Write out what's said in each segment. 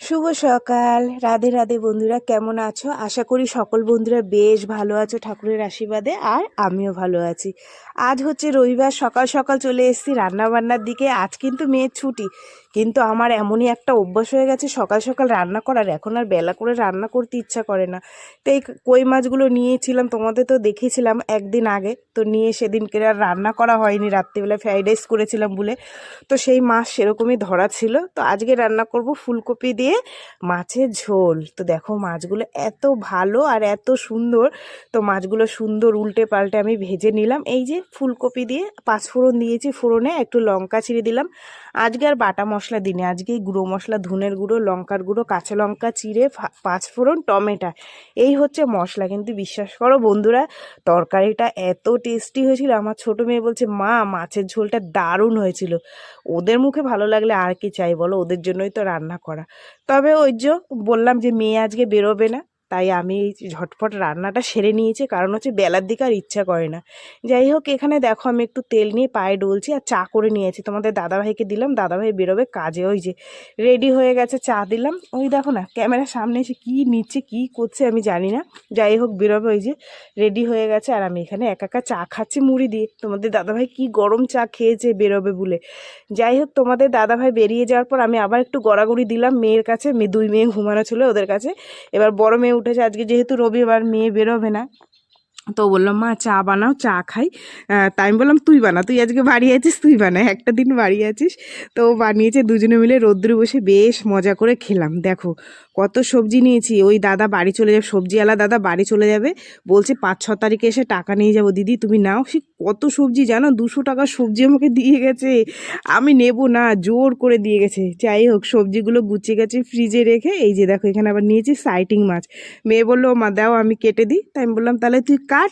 শুভ সকাল। রাধে রাধে বন্ধুরা, কেমন আছো? আশা করি সকল বন্ধুরা বেশ ভালো আছো ঠাকুরের আশীর্বাদে, আর আমিও ভালো আছি। আজ হচ্ছে রবিবার, সকাল সকাল চলে এসেছি রান্নাবান্নার দিকে। আজ কিন্তু মেয়ের ছুটি, কিন্তু আমার এমনই একটা অভ্যাস হয়ে গেছে, সকাল সকাল রান্না করার। এখন আর বেলা করে রান্না করতে ইচ্ছা করে না। তো এই কই মাছগুলো নিয়েছিলাম, তোমাদের তো দেখেছিলাম একদিন আগে। তো নিয়ে সেদিনকে আর রান্না করা হয়নি, রাত্রিবেলা ফ্রাইড রাইস করেছিলাম বলে। তো সেই মাছ সেরকমই ধরা ছিল। তো আজকে রান্না করব ফুলকপি দিয়ে মাছের ঝোল। তো দেখো মাছগুলো এত ভালো আর এত সুন্দর। তো মাছগুলো সুন্দর উল্টে পাল্টে আমি ভেজে নিলাম। এই যে ফুলকপি দিয়ে পাঁচফোড়ন দিয়েছি ফোড়নে, একটু লঙ্কা ছিঁড়ে দিলাম। আজকে আর বাটা মশলা দিনে, আজকে গুঁড়ো মশলা, ধুনের গুঁড়ো, লঙ্কার গুঁড়ো, কাঁচা লঙ্কা চিড়ে ফা- পাঁচফোড়ন টমেটা। এই হচ্ছে মশলা। কিন্তু বিশ্বাস করো বন্ধুরা, তরকারিটা এত টেস্টি হয়েছিল। আমার ছোট মেয়ে বলছে, মা, মাছের ঝোলটা দারুণ হয়েছিল। ওদের মুখে ভালো লাগলে আর কি চাই বলো? ওদের জন্যই তো রান্না করা। তবে ওই যে বললাম যে মেয়ে আজকে বেরোবে না। তাই আমি এই ঝটপট রান্নাটা সেরে নিয়েছি, কারণ হচ্ছে বেলার দিকে আর ইচ্ছা করে না। যাই হোক, এখানে দেখো আমি একটু তেল নিয়ে পায়ে ডলছি আর চা করে নিয়েছি। তোমাদের দাদাভাইকে দিলাম, দাদাভাই বেরোবে কাজে। ওই যে রেডি হয়ে গেছে, চা দিলাম। ওই দেখো না, ক্যামেরার সামনে এসে কী নিচ্ছে, কী করছে আমি জানি না। যাই হোক, বেরোবে ওই যে রেডি হয়ে গেছে আর আমি এখানে একা একা চা খাচ্ছি মুড়ি দিয়ে। তোমাদের দাদাভাই কি গরম চা খেয়েছে বেরোবে বলে। যাই হোক, তোমাদের দাদাভাই বেরিয়ে যাওয়ার পর আমি আবার একটু গড়াগড়ি দিলাম মেয়ের কাছে। দুই মেয়ে ঘুমানো ছিল ওদের কাছে। এবার বড় মেয়ে উঠেছে। আজকে যেহেতু রবিবার মেয়ে বেরোবে না। তো বললাম মা, চা বানাও, চা খাই। তাই আমি বললাম, তুই বানা, তুই আজকে বাড়ি আছিস, তুই বানা, একটা দিন বাড়ি আছিস। তো বানিয়েছে, দুজনে মিলে রোদ্রে বসে বেশ মজা করে খেলাম। দেখো, কত সবজি নিয়েছি, ওই দাদা বাড়ি চলে যাবে, সবজিওয়ালা দাদা বাড়ি চলে যাবে, বলছে পাঁচ ছ তারিখে এসে টাকা নিয়ে যাব, দিদি, তুমি নাও। সে কত সবজি, জানো, দুশো টাকার সবজি আমাকে দিয়ে গেছে, আমি নেব না, জোর করে দিয়ে গেছে। যাই হোক, সবজিগুলো গুছিয়ে গেছে ফ্রিজে রেখে, এই যে দেখো, এখানে আবার নিয়েছি সাইটিং মাছ। মেয়ে বলল, মা, দাও, আমি কেটে দিই। তাই আমি বললাম, তাহলে তুই কাট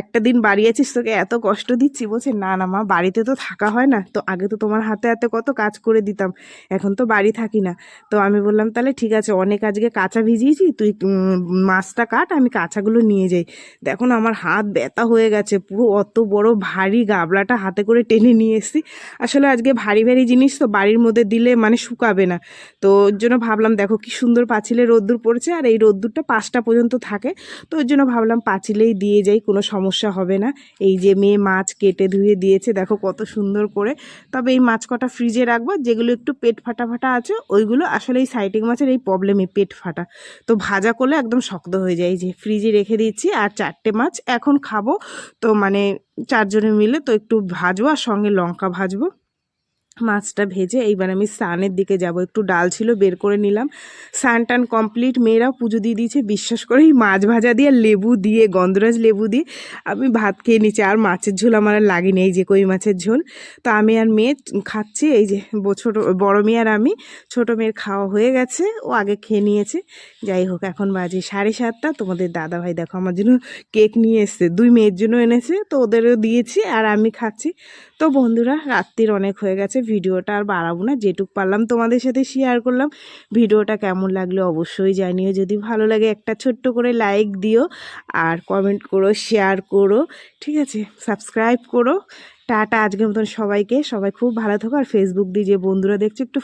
একটা দিন বাড়ি আছিস, তোকে এত কষ্ট দিচ্ছি। বলছে, না না মা, বাড়িতে তো থাকা হয় না। তো আগে তো তোমার হাতে হাতে কত কাজ করে দিতাম, এখন তো বাড়ি থাকি না। তো আমি বললাম, তাহলে ঠিক আছে, অনেক আজকে কাঁচা ভিজিয়েছি, তুই মাছটা কাট, আমি কাঁচাগুলো নিয়ে যাই। দেখো না, আমার হাত ব্যথা হয়ে গেছে, পুরো অত বড় ভারী গাবলাটা হাতে করে টেনে নিয়ে এসেছি। আসলে আজকে ভারী ভারী জিনিস তো বাড়ির মধ্যে দিলে মানে শুকাবে না। তো ওর জন্য ভাবলাম, দেখো কি সুন্দর পাঁচিলে রোদ্দুর পড়েছে, আর এই রোদ্দুরটা পাঁচটা পর্যন্ত থাকে। তো ওর জন্য ভাবলাম, পাঁচিলেই দিয়ে যাই, কোনো সমস্যা হবে না। এই যে মেয়ে মাছ কেটে ধুয়ে দিয়েছে, দেখো কত সুন্দর করে। তবে এই মাছ কটা ফ্রিজে রাখব, যেগুলো একটু পেট ফাটা ফাটা আছে, ওইগুলো আসলে এই সাইটিং মাছের এই প্রবলেমই পেট ফাটা। তো ভাজা করলে একদম শক্ত হয়ে যায় যে ফ্রিজে রেখে দিচ্ছি আর চারটে মাছ এখন খাব। তো মানে চারজনে মিলে তো একটু ভাজবো, আর সঙ্গে লঙ্কা ভাজবো। মাছটা ভেজে এইবার আমি স্নানের দিকে যাব। একটু ডাল ছিল, বের করে নিলাম। স্নান টান কমপ্লিট মেয়েরাও পুজো দিয়ে দিয়েছে। বিশ্বাস করে, এই মাছ ভাজা দিয়ে, লেবু দিয়ে, গন্ধরাজ লেবু দিয়ে আমি ভাত খেয়ে নিচ্ছি আর মাছের ঝোল আমার আর লাগেনি, এই যে কই মাছের ঝোল। তো আমি আর মেয়ে খাচ্ছি, এই যে ছোটো, বড়ো মেয়ে আর আমি। ছোট মেয়ের খাওয়া হয়ে গেছে, ও আগে খেয়ে নিয়েছে। যাই হোক, এখন বাজে সাড়ে সাতটা। তোমাদের দাদা ভাই দেখো, আমার জন্য কেক নিয়ে এসছে। দুই মেয়ের জন্য এনেছে, তো ওদেরও দিয়েছি আর আমি খাচ্ছি। তো বন্ধুরা, রাত্রির অনেক হয়ে গেছে। ভিডিওটা আর বাড়াবো না, যেটুক পারলাম তোমাদের সাথে শেয়ার করলাম। ভিডিওটা কেমন লাগল অবশ্যই জানিও, যদি ভালো লাগে একটা ছোট্ট করে লাইক দিও আর কমেন্ট করো শেয়ার করো, ঠিক আছে? সাবস্ক্রাইব করো। টাটা আজকের মতন সবাইকে, সবাই খুব ভালো থাকো। আর ফেসবুক দিয়ে যে বন্ধুরা দেখছ, একটু